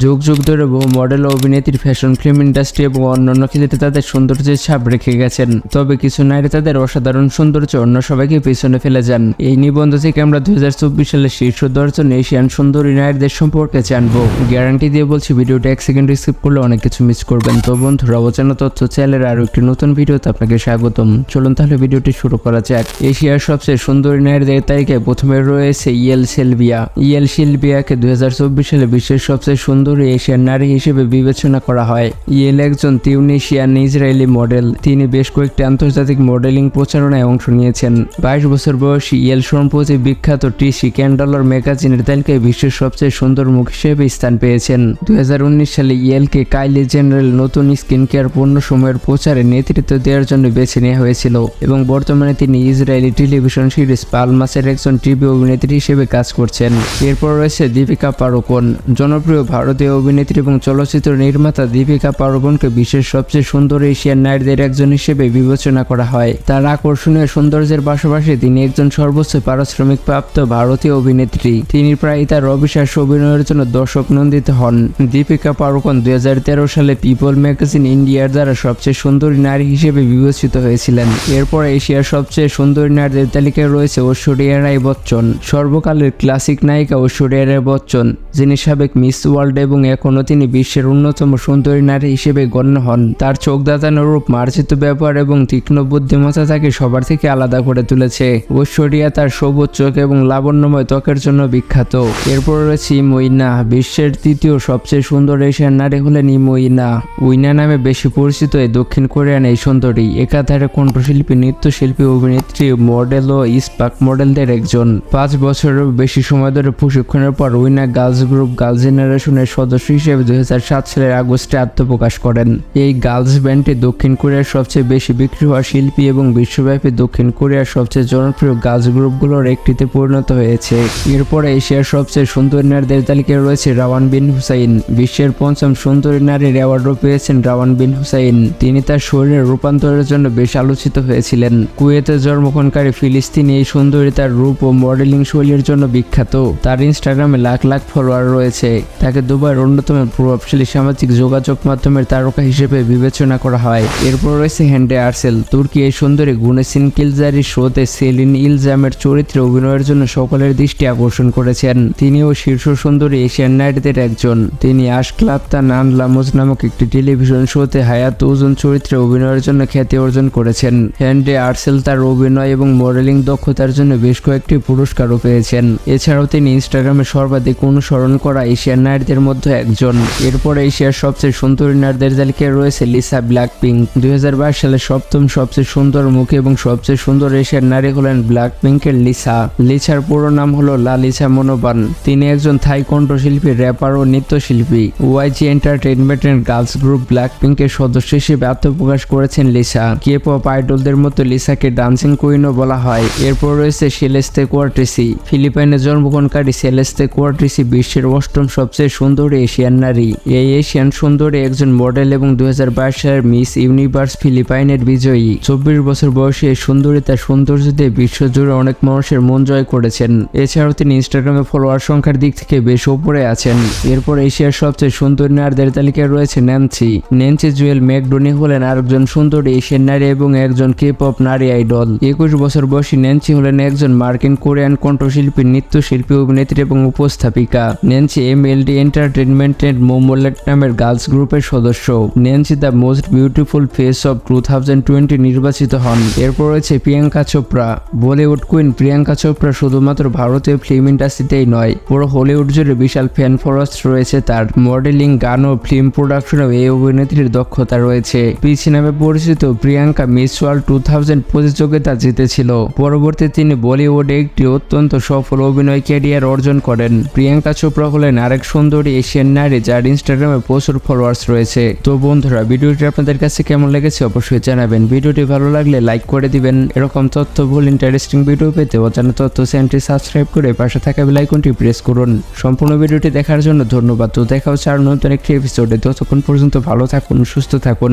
যুগ যুগ ধরে বহু মডেল অভিনেত্রী ফ্যাশন ফিল্ম ইন্ডাস্ট্রি এবং অন্যান্য ক্ষেত্রে তাদের সৌন্দর্যের ছাপ রেখে গেছেন। তবে কিছু নারী তাদের অসাধারণ সৌন্দর্য অন্য সবাইকে পিছনে ফেলে যান। এই নিবন্ধ থেকে আমরা দুই সালের শীর্ষ দর্জন এশিয়ান সুন্দরী নারীদের সম্পর্কে জানব। গ্যারান্টি দিয়ে বলছি ভিডিওটা এক সেকেন্ড রিসিভ করলে অনেক কিছু মিস করবেন। তো বন্ধুরা, অজানা তথ্য চ্যানেলের আরও একটি নতুন ভিডিওতে আপনাকে স্বাগতম। চলুন তাহলে ভিডিওটি শুরু করা যাক। এশিয়ার সবচেয়ে সুন্দরী নারীদের তালিকায় প্রথমে রয়েছে ইয়েল সেলভিয়া ইয়েল সেলভিয়াকে দুই হাজার চব্বিশ সালে বিশ্বের সবচেয়ে সুন্দরী এশিয়ান নারী হিসেবে বিবেচনা করা হয়। ইয়েল একজন তিউনিশিয়ান ইসরায়েলি মডেল। তিনি বেশ কয়েকটি আন্তর্জাতিক মডেলিং প্রচারণায় অংশ নিয়েছেন। বাইশ বছর বয়সী ইয়েল সম্প্রতি বিখ্যাত টিসি ক্যান্ডালর ম্যাগাজিনের তালিকায় বিশ্বের সবচেয়ে সুন্দর মুখ হিসেবে স্থান পেয়েছেন। দুই সালে ইয়েলকে কাইলি জেনারেল নতুন স্কিন কেয়ার পণ্য সময়ের প্রচারে নেতৃত্ব দেওয়ার জন্য বেছে নেওয়া হয়েছিল এবং বর্তমানে তিনি ইসরায়েলি টেলিভিশন সিরিজ পালমাসের একজন টিভি অভিনেত্রী হিসেবে কাজ করছেন। এরপর রয়েছে দীপিকা পাড়ুকোন। জনপ্রিয় ভারতীয় অভিনেত্রী এবং চলচ্চিত্র নির্মাতা দীপিকা পাড়ুকোনকে বিশ্বের সবচেয়ে সুন্দর এশিয়ান নারীদের একজন হিসেবে বিবেচনা করা হয়। তার আকর্ষণীয় সৌন্দর্যের পাশাপাশি তিনি একজন সর্বোচ্চ পারিশ্রমিক প্রাপ্ত ভারতীয় অভিনেত্রী। তিনি প্রায় তার অবিশ্বাস্য অভিনয়ের জন্য দর্শক নন্দিত হন। দীপিকা পাড়ুকোন দুই হাজার তেরো সালে পিপল ম্যাগাজিন ইন্ডিয়ার দ্বারা সবচেয়ে সুন্দরী নারী হিসেবে বিবেচিত হয়েছিলেন। এরপর এশিয়ার সবচেয়ে সুন্দরী নারীদের তালিকায় রয়েছে ঐশ্বরিয়া রায় বচ্চন। সর্বকালের ক্লাসিক নায়িকা ঐশ্বরিয়া রায় বচ্চন, যিনি সাবেক মিস ওয়ার্ল্ড এবং এখনও তিনি বিশ্বের অন্যতম সুন্দরী নারী হিসেবে গণ্য হন। তার চোখ দাঁতানো রূপ, মার্জিত ব্যবহার এবং তীক্ষ্ণ বুদ্ধিমত্তা তাকে সবার থেকে আলাদা করে তুলেছে। ঐশ্বরিয়া তার সবুজ চোখ এবং লাবণ্যময় ত্বকের জন্য বিখ্যাত। এরপর রয়েছে ইমইনা বিশ্বের তৃতীয় সবচেয়ে সুন্দর এশিয়ান নারী হলেন ইমইনা উইনা নামে বেশি পরিচিত এই দক্ষিণ কোরিয়ান এই সুন্দরী। একাধারে কণ্ঠশিল্পী, নৃত্যশিল্পী, অভিনেত্রী, মডেল ও ইস্পাক মডেলদের একজন। পাঁচ বছরের বেশি সময় ধরে প্রশিক্ষণের পর উইনা গার্লস গ্রুপ, গার্লস জেনারেশনের সদস্য হিসেবে দুই হাজার সাত সালের আগস্টে আত্মপ্রকাশ করেন। এই গার্লস ব্যান্ডটি দক্ষিণ কোরিয়ার সবচেয়ে বেশি বিক্রি হওয়া শিল্পী এবং বিশ্বব্যাপী দক্ষিণ কোরিয়ার সবচেয়ে জনপ্রিয় গার্লস গ্রুপগুলোর একটিতে পরিণত হয়েছে। এরপরে এশিয়ার সবচেয়ে সুন্দরী নারীদের তালিকায় রয়েছে রাওয়ান বিন হুসাইন। বিশ্বের পঞ্চম সুন্দরী নারীর অ্যাওয়ার্ডও পেয়েছেন রাওয়ান বিন হুসাইন। তিনি তার শরীরের রূপান্তরের জন্য বেশ আলোচিত হয়েছিলেন। কুয়েতে জন্মগ্রহণকারী ফিলিস্তিনি এই সুন্দরী তার রূপ ও মডেলিং শৈলীর জন্য বিখ্যাত। তার ইনস্টাগ্রামে লাখ লাখ ফলোয়ার রয়েছে। তাকে দুবাইয়ের অন্যতম প্রভাবশালী সামাজিক যোগাযোগ মাধ্যমের তারকা হিসেবে বিবেচনা করা হয়। এরপর রয়েছে হ্যান্ডে আর্সেল, তুর্কি এই সুন্দরী গুনেসিন কিলজারি শোতে সেলিন ইলজামের চরিত্রে অভিনয়ের জন্য সকলের দৃষ্টি আকর্ষণ করেছেন। তিনিও শীর্ষ সুন্দরী এশিয়ান নাইটদের একজন। তিনি আশ ক্লাব তা নান লামোজ নামক একটি টেলিভিশন শোতে হায়াত ওজন চরিত্রে অভিনয়ের জন্য খ্যাতি অর্জন করেছেন। হ্যান্ডে আর্সেল তার অভিনয় এবং মডেলিং দক্ষতার জন্য বেশ কয়েকটি পুরস্কারও পেয়েছেন। এছাড়াও তিনি ইনস্টাগ্রামে সর্বাধিক অনুসরণ করা এশিয়ান নারীদের মধ্যে একজন। এরপর এশিয়ার সবচেয়ে সুন্দরী নারীদের তালিকায় রয়েছে লিসা ব্ল্যাক পিঙ্ক দুই সালে সপ্তম সবচেয়ে সুন্দর মুখী এবং সবচেয়ে সুন্দর এশিয়ান নারী হলেন ব্ল্যাক পিঙ্কের লিসা। লিসার পুরো নাম হলো লালিসা মনোবান। তিনি একজন থাই কণ্ঠশিল্পী র্যাপার ও নৃত্যশিল্পী। ওয়াইজি এন্টারটেইনমেন্টের গার্লস গ্রুপ ব্ল্যাক পিঙ্কের সদস্য হিসেবে আত্মপ্রকাশ করেছেন লিসা। কে পপ আইডলদের মতো লিসাকে ডান্সিং কুইনও বলা হয়। এরপর রয়েছে সেলেস্তে কোয়ার্টেসি ফিলিপাইনে জন্মগ্রহণকারী সেলেস্তে কোয়ার্টেসি বিশ্বের অষ্টম সবচেয়ে সুন্দরী এশিয়ান নারী। এই এশিয়ান সুন্দরী একজন মডেল এবং দুই সালের মিস ইউনিভার্স ফিলিপাইনের বিজয়ী। চব্বিশ বছর বয়সে এই সুন্দরী তার সৌন্দর্য দিয়ে বিশ্বজুড়ে অনেক মানুষের মন জয় করেছেন। এছাড়াও তিনি ইনস্টাগ্রামে ফলোয়ার সংখ্যার দিক থেকে বেশ ওপরে আছেন। এরপর এশিয়ার সবচেয়ে সুন্দরী নারীদের তালিকায় রয়েছে ন্যান্সি ন্যান্সি জুয়েল ম্যাকডোনি হলেন আরেকজন সুন্দরী এশিয়ান নারী এবং একজন কে পপ নারী আইডল একুশ বছর বয়সী ন্যান্সি হলেন একজন মার্কিন কোরিয়ান কণ্ঠশিল্পী, নৃত্যশিল্পী, অভিনেত্রী এবং উপস্থাপিকা। ন্যান্সি এম এল ডি এন্টারটেনমেন্টের মোমোলেট নামের গার্লস গ্রুপের সদস্য। Nancy the most beautiful face of two thousand twenty নির্বাচিত হন। এরপর রয়েছে প্রিয়াঙ্কা চোপড়া। বলিউড কুইন প্রিয়াঙ্কা চোপড়া শুধুমাত্র ভারতীয় ফিল্ম ইন্ডাস্ট্রিতেই নয়, পুরো হলিউড জুড়ে বিশাল ফ্যান ফলোয়ার্স রয়েছে তার। মডেলিং গান ও ফিল্ম প্রোডাকশনেও এই অভিনেত্রীর দক্ষতা রয়েছে। পিচ নামে পরিচিত Priyanka Miss World two thousand প্রতিযোগিতা জিতেছিল। পরবর্তী তিনি বলিউডে একটি অত্যন্ত সফল অভিনয় ক্যারিয়ার অর্জন করেন। প্রিয়াঙ্কা চোপড়া হলেন আরেক সুন্দরী এশিয়ান নারী যার ইনস্টাগ্রামে প্রচুর ফলোয়ার্স রয়েছে। তো বন্ধুরা, ভিডিওটি আপনাদের কাছে কেমন লেগেছে অবশ্যই জানাবেন। ভিডিওটি ভালো লাগলে লাইক করে দিবেন। এরকম তথ্য ভুল ইন্টারেস্টিং ভিডিও পেতে অজানা তথ্য চ্যানেলটি সাবস্ক্রাইব করে পাশে থাকা বেলাইকনটি প্রেস করুন। সম্পূর্ণ ভিডিওটি দেখার জন্য ধন্যবাদ। তো দেখা হচ্ছে আর নতুন একটি এপিসোডে ততক্ষণ পর্যন্ত ভালো থাকুন, সুস্থ থাকুন।